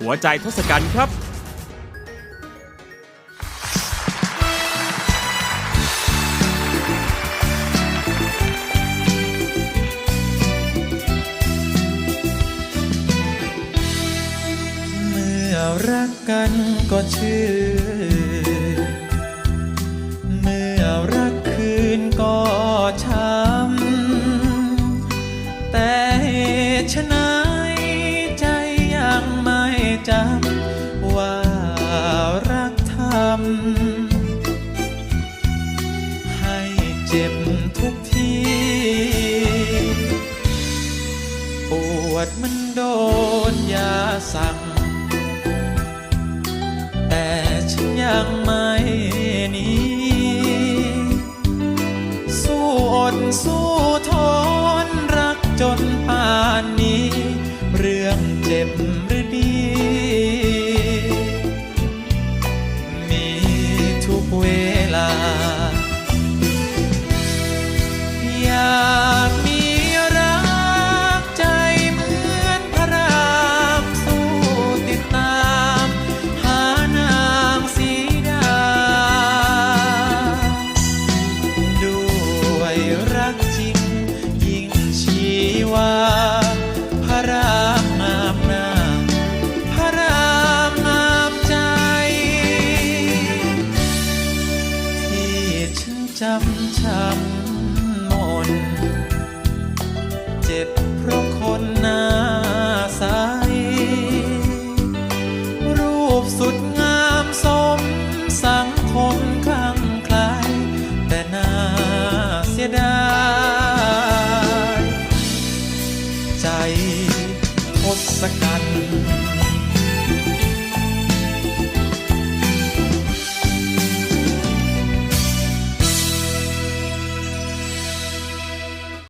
หัวใจทศกัณฐ์ครับ เมื่อรักกันก็ชื่อ เจ็บทุกที ปวดมันโดนยาสั่ง แต่ฉันยังไม่นีสู้อดสู้ จำช้ำมน เจ็บเพราะคนหน้าใส รูปสุดงามสมสังคมคลั่งไคล้แต่น่าเสียดาย ใจทศกัณฐ์